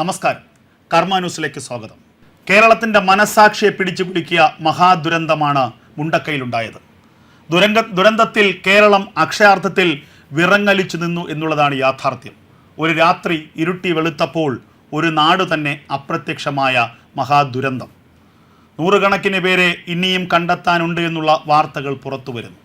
നമസ്കാരം. കർമ്മ ന്യൂസിലേക്ക് സ്വാഗതം. കേരളത്തിന്റെ മനസാക്ഷിയെ പിടിച്ചു കുലുക്കിയ മഹാദുരന്തമാണ് മുണ്ടക്കയിലുണ്ടായത്. ദുരങ്ക ദുരന്തത്തിൽ കേരളം അക്ഷയാർത്ഥത്തിൽ വിറങ്ങലിച്ചു നിന്നു എന്നുള്ളതാണ് യാഥാർത്ഥ്യം. ഒരു രാത്രി ഇരുട്ടി വെളുത്തപ്പോൾ ഒരു നാട് തന്നെ അപ്രത്യക്ഷമായ മഹാദുരന്തം. നൂറുകണക്കിന് പേരെ ഇനിയും കണ്ടെത്താനുണ്ട് എന്നുള്ള വാർത്തകൾ പുറത്തു വരുന്നു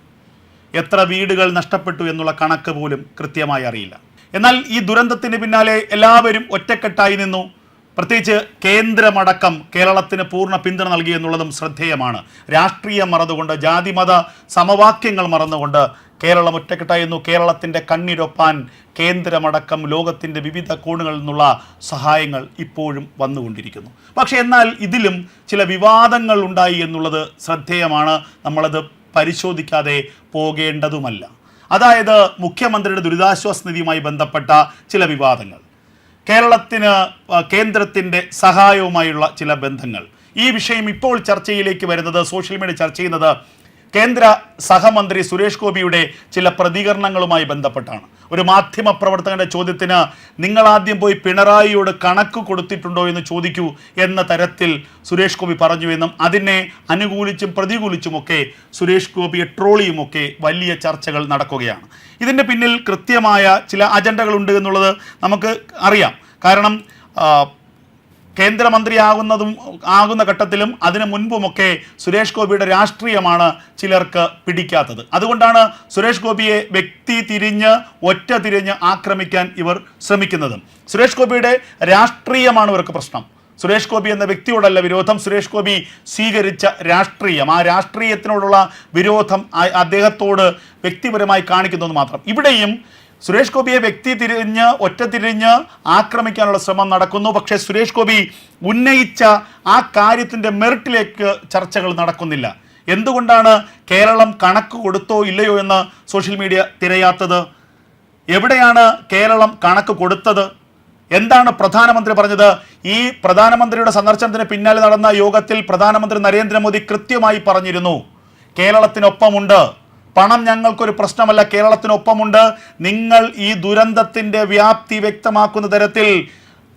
എത്ര വീടുകൾ നഷ്ടപ്പെട്ടു എന്നുള്ള കണക്ക് പോലും കൃത്യമായി അറിയില്ല. എന്നാൽ ഈ ദുരന്തത്തിന് പിന്നാലെ എല്ലാവരും ഒറ്റക്കെട്ടായി നിന്നു. പ്രത്യേകിച്ച് കേന്ദ്രമടക്കം കേരളത്തിന് പൂർണ പിന്തുണ നൽകി എന്നുള്ളതും ശ്രദ്ധേയമാണ്. രാഷ്ട്രീയം മറന്നുകൊണ്ട് ജാതിമത സമവാക്യങ്ങൾ മറന്നുകൊണ്ട് കേരളം ഒറ്റക്കെട്ടായിരുന്നു കേരളത്തിന്റെ കണ്ണിരൊപ്പാൻ കേന്ദ്രമടക്കം ലോകത്തിന്റെ വിവിധ കോണുകളിൽ നിന്നുള്ള സഹായങ്ങൾ ഇപ്പോഴും വന്നുകൊണ്ടിരിക്കുന്നു. പക്ഷേ എന്നാൽ ഇതിലും ചില വിവാദങ്ങൾ ഉണ്ടായി എന്നുള്ളത് ശ്രദ്ധേയമാണ്. നമ്മളത് പരിശോധിക്കാതെ പോകേണ്ടതുമല്ല. അതായത് മുഖ്യമന്ത്രിയുടെ ദുരിതാശ്വാസ നിധിയുമായി ബന്ധപ്പെട്ട ചില വിവാദങ്ങൾ. കേരളത്തിന് കേന്ദ്രത്തിന്റെ സഹായവുമായുള്ള ചില ബന്ധങ്ങൾ. ഈ വിഷയം ഇപ്പോൾ ചർച്ചയിലേക്ക് വരുന്നത് സോഷ്യൽ മീഡിയ ചർച്ച ചെയ്യുന്നത് കേന്ദ്ര സഹമന്ത്രി സുരേഷ് ഗോപിയുടെ ചില പ്രതികരണങ്ങളുമായി ബന്ധപ്പെട്ടാണ്. ഒരു മാധ്യമ പ്രവർത്തകന്റെ ചോദ്യത്തിന് നിങ്ങൾ ആദ്യം പോയി പിണറായിയോട് കണക്ക് കൊടുത്തിട്ടുണ്ടോ എന്ന് ചോദിക്കൂ എന്ന തരത്തിൽ സുരേഷ് ഗോപി പറഞ്ഞു എന്നും അതിനെ അനുകൂലിച്ചും പ്രതികൂലിച്ചുമൊക്കെ സുരേഷ് ഗോപിയെ ട്രോളിയുമൊക്കെ വലിയ ചർച്ചകൾ നടക്കുകയാണ്. ഇതിന്റെ പിന്നിൽ കൃത്യമായ ചില അജണ്ടകളുണ്ട് എന്നുള്ളത് നമുക്ക് അറിയാം. കാരണം കേന്ദ്രമന്ത്രിയാകുന്നതും ആകുന്ന ഘട്ടത്തിലും അതിനു മുൻപുമൊക്കെ സുരേഷ് ഗോപിയുടെ രാഷ്ട്രീയമാണ് ചിലർക്ക് പിടിക്കാത്തത്. അതുകൊണ്ടാണ് സുരേഷ് ഗോപിയെ വ്യക്തി തിരിഞ്ഞ് ഒറ്റ തിരിഞ്ഞ് ആക്രമിക്കാൻ ഇവർ ശ്രമിക്കുന്നത്. സുരേഷ് ഗോപിയുടെ രാഷ്ട്രീയമാണ് ഇവർക്ക് പ്രശ്നം. സുരേഷ് ഗോപി എന്ന വ്യക്തിയോടല്ല വിരോധം. സുരേഷ് ഗോപി സ്വീകരിച്ച രാഷ്ട്രീയം. ആ രാഷ്ട്രീയത്തിനോടുള്ള വിരോധം അദ്ദേഹത്തോട് വ്യക്തിപരമായി കാണിക്കുന്നത് മാത്രം. ഇവിടെയും സുരേഷ് ഗോപിയെ വ്യക്തി തിരിഞ്ഞ് ഒറ്റ തിരിഞ്ഞ് ആക്രമിക്കാനുള്ള ശ്രമം നടക്കുന്നു. പക്ഷേ സുരേഷ് ഗോപി ഉന്നയിച്ച ആ കാര്യത്തിന്റെ മെറിറ്റിലേക്ക് ചർച്ചകൾ നടക്കുന്നില്ല. എന്തുകൊണ്ടാണ് കേരളം കണക്ക് കൊടുത്തോ ഇല്ലയോ എന്ന് സോഷ്യൽ മീഡിയ തിരയാത്തത്? എവിടെയാണ് കേരളം കണക്ക് കൊടുത്തത്? എന്താണ് പ്രധാനമന്ത്രി പറഞ്ഞത്? ഈ പ്രധാനമന്ത്രിയുടെ സന്ദർശനത്തിന് പിന്നാലെ നടന്ന യോഗത്തിൽ പ്രധാനമന്ത്രി നരേന്ദ്രമോദി കൃത്യമായി പറഞ്ഞിരുന്നു. കേരളത്തിനൊപ്പമുണ്ട്. പണം ഞങ്ങൾക്കൊരു പ്രശ്നമല്ല കേരളത്തിനൊപ്പമുണ്ട്. നിങ്ങൾ ഈ ദുരന്തത്തിന്റെ വ്യാപ്തി വ്യക്തമാക്കുന്ന തരത്തിൽ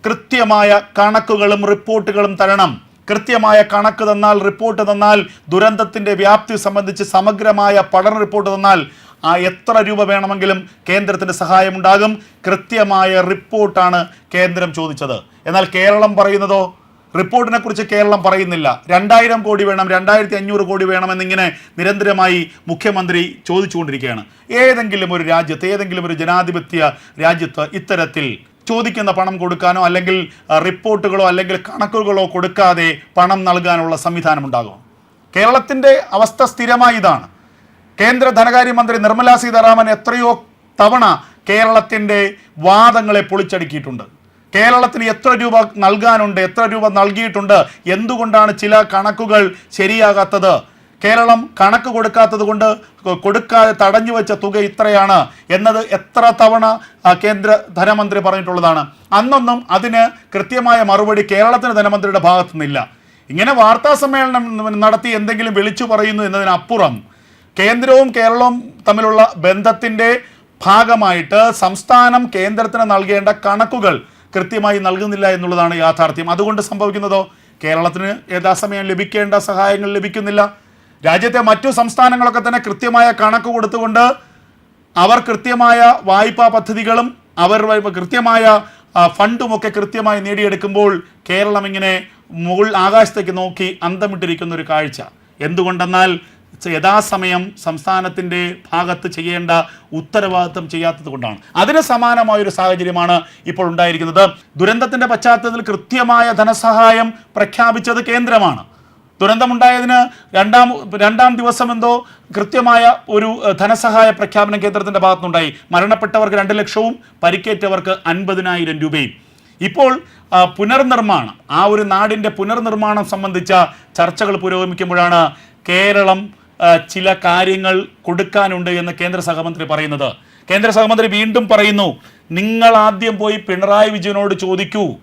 കൃത്യമായ കണക്കുകളും റിപ്പോർട്ടുകളും തരണം. കൃത്യമായ കണക്ക് തന്നാൽ റിപ്പോർട്ട് തന്നാൽ ദുരന്തത്തിന്റെ വ്യാപ്തി സംബന്ധിച്ച് സമഗ്രമായ പഠന റിപ്പോർട്ട് തന്നാൽ ആ എത്ര രൂപ വേണമെങ്കിലും കേന്ദ്രത്തിന് സഹായമുണ്ടാകും. കൃത്യമായ റിപ്പോർട്ടാണ് കേന്ദ്രം ചോദിച്ചത്. എന്നാൽ കേരളം പറയുന്നതോ റിപ്പോർട്ടിനെ കുറിച്ച് കേരളം പറയുന്നില്ല. രണ്ടായിരം കോടി വേണം രണ്ടായിരത്തി അഞ്ഞൂറ് കോടി വേണമെന്നിങ്ങനെ നിരന്തരമായി മുഖ്യമന്ത്രി ചോദിച്ചുകൊണ്ടിരിക്കുകയാണ്. ഏതെങ്കിലും ഒരു രാജ്യത്ത് ഏതെങ്കിലും ഒരു ജനാധിപത്യ രാജ്യത്ത് ഇത്തരത്തിൽ ചോദിക്കുന്ന പണം കൊടുക്കാനോ അല്ലെങ്കിൽ റിപ്പോർട്ടുകളോ അല്ലെങ്കിൽ കണക്കുകളോ കൊടുക്കാതെ പണം നൽകാനുള്ള സംവിധാനം ഉണ്ടാകും കേരളത്തിന്റെ അവസ്ഥ സ്ഥിരമായി ഇതാണ്. കേന്ദ്ര ധനകാര്യമന്ത്രി നിർമ്മലാ സീതാരാമൻ എത്രയോ തവണ കേരളത്തിന്റെ വാദങ്ങളെ പൊളിച്ചടുക്കിയിട്ടുണ്ട്. കേരളത്തിന് എത്ര രൂപ നൽകാനുണ്ട് എത്ര രൂപ നൽകിയിട്ടുണ്ട് എന്തുകൊണ്ടാണ് ചില കണക്കുകൾ ശരിയാകാത്തത്? കേരളം കണക്ക് കൊടുക്കാത്തത് കൊണ്ട് കൊടുക്കാതെ തടഞ്ഞു വെച്ച തുക ഇത്രയാണ് എന്നത് എത്ര തവണ കേന്ദ്ര ധനമന്ത്രി പറഞ്ഞിട്ടുള്ളതാണ്. അന്നൊന്നും അതിന് കൃത്യമായ മറുപടി കേരളത്തിന് ധനമന്ത്രിയുടെ ഭാഗത്തു നിന്നില്ല. ഇങ്ങനെ വാർത്താ സമ്മേളനം നടത്തി എന്തെങ്കിലും വിളിച്ചു പറയുന്നു എന്നതിനപ്പുറം കേന്ദ്രവും കേരളവും തമ്മിലുള്ള ബന്ധത്തിന്റെ ഭാഗമായിട്ട് സംസ്ഥാനം കേന്ദ്രത്തിന് നൽകേണ്ട കണക്കുകൾ കൃത്യമായി നൽകുന്നില്ല എന്നുള്ളതാണ് യാഥാർത്ഥ്യം. അതുകൊണ്ട് സംഭവിക്കുന്നതോ? കേരളത്തിന് യഥാസമയം ലഭിക്കേണ്ട സഹായങ്ങൾ ലഭിക്കുന്നില്ല. രാജ്യത്തെ മറ്റു സംസ്ഥാനങ്ങളൊക്കെ തന്നെ കൃത്യമായ കണക്ക് കൊടുത്തുകൊണ്ട് അവർ കൃത്യമായ വായ്പാ പദ്ധതികളും അവർ കൃത്യമായ ഫണ്ടുമൊക്കെ കൃത്യമായി നേടിയെടുക്കുമ്പോൾ കേരളം ഇങ്ങനെ മുകൾ ആകാശത്തേക്ക് നോക്കി അന്തമിട്ടിരിക്കുന്ന ഒരു കാഴ്ച. എന്തുകൊണ്ടെന്നാൽ യഥാസമയം സംസ്ഥാനത്തിന്റെ ഭാഗത്ത് ചെയ്യേണ്ട ഉത്തരവാദിത്തം ചെയ്യാത്തത് കൊണ്ടാണ്. അതിന് സമാനമായൊരു സാഹചര്യമാണ് ഇപ്പോൾ ഉണ്ടായിരിക്കുന്നത്. ദുരന്തത്തിന്റെ പശ്ചാത്തലത്തിൽ കൃത്യമായ ധനസഹായം പ്രഖ്യാപിച്ചത് കേന്ദ്രമാണ്. ദുരന്തമുണ്ടായതിന് രണ്ടാം രണ്ടാം ദിവസം എന്തോ കൃത്യമായ ഒരു ധനസഹായ പ്രഖ്യാപനം കേന്ദ്രത്തിന്റെ ഭാഗത്തുനിന്നുണ്ടായി. മരണപ്പെട്ടവർക്ക് രണ്ട് ലക്ഷവും പരിക്കേറ്റവർക്ക് അൻപതിനായിരം രൂപയും. ഇപ്പോൾ പുനർനിർമ്മാണം ആ ഒരു നാടിന്റെ പുനർനിർമ്മാണം സംബന്ധിച്ച ചർച്ചകൾ പുരോഗമിക്കുമ്പോഴാണ് കേരളം ചില കാര്യങ്ങൾ കൊടുക്കാനുണ്ട് എന്ന് കേന്ദ്ര സഹമന്ത്രി പറയുന്നത്. കേന്ദ്ര സഹമന്ത്രി വീണ്ടും പറയുന്നു നിങ്ങൾ ആദ്യം പോയി പിണറായി വിജയനോട് ചോദിക്കൂ.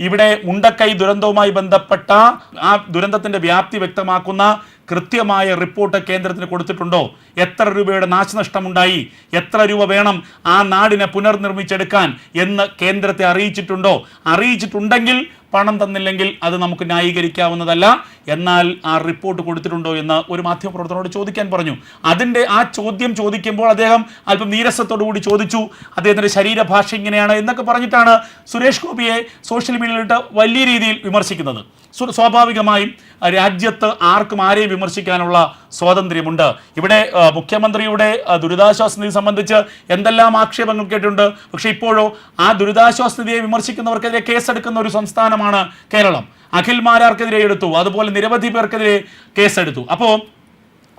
ഇവിടെ മുണ്ടക്കൈ ദുരന്തവുമായി ബന്ധപ്പെട്ട ആ ദുരന്തത്തിന്റെ വ്യാപ്തി വ്യക്തമാക്കുന്ന കൃത്യമായ റിപ്പോർട്ട് കേന്ദ്രത്തിന് കൊടുത്തിട്ടുണ്ടോ? എത്ര രൂപയുടെ നാശനഷ്ടമുണ്ടായി? എത്ര രൂപ വേണം ആ നാടിനെ പുനർനിർമ്മിച്ചെടുക്കാൻ എന്ന് കേന്ദ്രത്തെ അറിയിച്ചിട്ടുണ്ടോ? അറിയിച്ചിട്ടുണ്ടെങ്കിൽ പണം തന്നില്ലെങ്കിൽ അത് നമുക്ക് ന്യായീകരിക്കാവുന്നതല്ല. എന്നാൽ ആ റിപ്പോർട്ട് കൊടുത്തിട്ടുണ്ടോ എന്ന് ഒരു മാധ്യമപ്രവർത്തനോട് ചോദിക്കാൻ പറഞ്ഞു. അതിന്റെ ആ ചോദ്യം ചോദിക്കുമ്പോൾ അദ്ദേഹം അല്പം നീരസത്തോടു കൂടി ചോദിച്ചു. അദ്ദേഹത്തിന്റെ ശരീരഭാഷ ഇങ്ങനെയാണ് എന്നൊക്കെ പറഞ്ഞിട്ടാണ് സുരേഷ് ഗോപിയെ സോഷ്യൽ മീഡിയയിലിട്ട് വലിയ രീതിയിൽ വിമർശിക്കുന്നത്. സ്വ- സ്വാഭാവികമായും രാജ്യത്ത് ആർക്കും ആരെയും വിമർശിക്കാനുള്ള സ്വാതന്ത്ര്യമുണ്ട്. ഇവിടെ മുഖ്യമന്ത്രിയുടെ ദുരിതാശ്വാസ നിധി സംബന്ധിച്ച് എന്തെല്ലാം ആക്ഷേപങ്ങൾ കേട്ടിട്ടുണ്ട്? പക്ഷേ ഇപ്പോഴോ ആ ദുരിതാശ്വാസ നിധിയെ വിമർശിക്കുന്നവർക്കെതിരെ കേസെടുക്കുന്ന ഒരു സംസ്ഥാനമാണ് കേരളം. അഖിൽ മാരാർക്കെതിരെ എടുത്തു. അതുപോലെ നിരവധി പേർക്കെതിരെ കേസെടുത്തു. അപ്പോൾ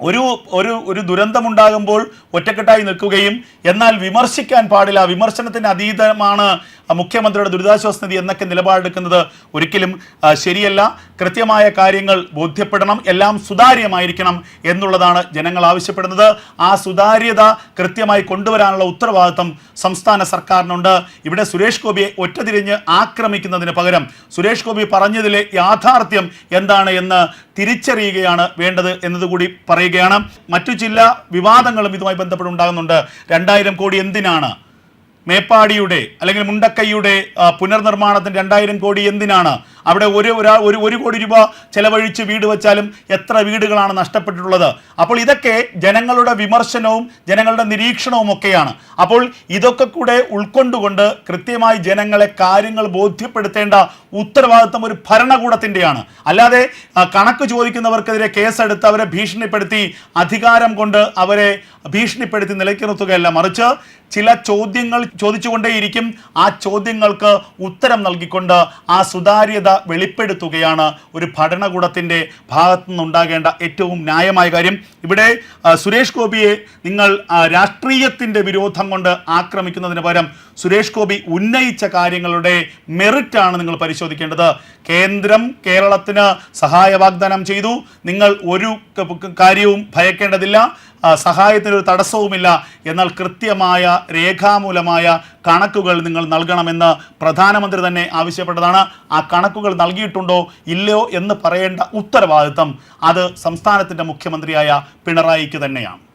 ഒരു ഒരു ഒരു ദുരന്തമുണ്ടാകുമ്പോൾ ഒറ്റക്കെട്ടായി നിൽക്കുകയും എന്നാൽ വിമർശിക്കാൻ പാടില്ല. വിമർശനത്തിന് അതീതമാണ് മുഖ്യമന്ത്രിയുടെ ദുരിതാശ്വാസ നിധി എന്നൊക്കെ നിലപാടെടുക്കുന്നത് ഒരിക്കലും ശരിയല്ല. കൃത്യമായ കാര്യങ്ങൾ ബോധ്യപ്പെടണം. എല്ലാം സുതാര്യമായിരിക്കണം എന്നുള്ളതാണ് ജനങ്ങൾ ആവശ്യപ്പെടുന്നത്. ആ സുതാര്യത കൃത്യമായി കൊണ്ടുവരാനുള്ള ഉത്തരവാദിത്വം സംസ്ഥാന സർക്കാരിനുണ്ട്. ഇവിടെ സുരേഷ് ഗോപിയെ ഒറ്റതിരിഞ്ഞ് ആക്രമിക്കുന്നതിന് പകരം സുരേഷ് ഗോപി പറഞ്ഞതിലെ യാഥാർത്ഥ്യം എന്താണ് എന്ന് തിരിച്ചറിയുകയാണ് വേണ്ടത് എന്നതുകൂടി പറയുകയാണ് മറ്റു ചില വിവാദങ്ങളും ഇതുമായി ബന്ധപ്പെട്ട് ഉണ്ടാകുന്നുണ്ട്. രണ്ടായിരം കോടി എന്തിനാണ്? മേപ്പാടിയുടെ അല്ലെങ്കിൽ മുണ്ടക്കൈയുടെ പുനർനിർമ്മാണത്തിന് രണ്ടായിരം കോടി എന്തിനാണ്? അവിടെ ഒരു ഒരാൾ ഒരു ഒരു കോടി രൂപ ചെലവഴിച്ച് വീട് വെച്ചാലും എത്ര വീടുകളാണ് നഷ്ടപ്പെട്ടിട്ടുള്ളത്? അപ്പോൾ ഇതൊക്കെ ജനങ്ങളുടെ വിമർശനവും ജനങ്ങളുടെ നിരീക്ഷണവും ഒക്കെയാണ്. അപ്പോൾ ഇതൊക്കെ കൂടെ ഉൾക്കൊണ്ടുകൊണ്ട് കൃത്യമായി ജനങ്ങളെ കാര്യങ്ങൾ ബോധ്യപ്പെടുത്തേണ്ട ഉത്തരവാദിത്വം ഒരു ഭരണകൂടത്തിന്റെയാണ്. അല്ലാതെ കണക്ക് ചോദിക്കുന്നവർക്കെതിരെ കേസെടുത്ത് അവരെ ഭീഷണിപ്പെടുത്തി അധികാരം കൊണ്ട് അവരെ ഭീഷണിപ്പെടുത്തി നിലയ്ക്ക് നിർത്തുകയല്ല മറിച്ച് ചില ചോദ്യങ്ങൾ ചോദിച്ചുകൊണ്ടേയിരിക്കും ആ ചോദ്യങ്ങൾക്ക് ഉത്തരം നൽകിക്കൊണ്ട് ആ സുതാര്യത വെളിപ്പെടുത്തുകയാണ് ഒരു ഭരണകൂടത്തിന്റെ ഭാഗത്തു നിന്നുണ്ടാകേണ്ട ഏറ്റവും ന്യായമായ കാര്യം. ഇവിടെ സുരേഷ് ഗോപിയെ നിങ്ങൾ രാഷ്ട്രീയത്തിന്റെ വിരോധം കൊണ്ട് ആക്രമിക്കുന്നതിന് പകരം സുരേഷ് ഗോപി ഉന്നയിച്ച കാര്യങ്ങളുടെ മെറിറ്റാണ് നിങ്ങൾ പരിശോധിക്കേണ്ടത്. കേന്ദ്രം കേരളത്തിന് സഹായ വാഗ്ദാനം ചെയ്തു. നിങ്ങൾ ഒരു കാര്യവും ഭയക്കേണ്ടതില്ല. ആ, സഹായത്തിന് ഒരു തടസ്സവുമില്ല. എന്നാൽ കൃത്യമായ രേഖാമൂലമായ കണക്കുകൾ നിങ്ങൾ നൽകണമെന്ന് പ്രധാനമന്ത്രി തന്നെ ആവശ്യപ്പെട്ടതാണ്. ആ കണക്കുകൾ നൽകിയിട്ടുണ്ടോ ഇല്ലയോ എന്ന് പറയേണ്ട ഉത്തരവാദിത്തം അത് സംസ്ഥാനത്തിന്റെ മുഖ്യമന്ത്രിയായ പിണറായിക്ക് തന്നെയാണ്.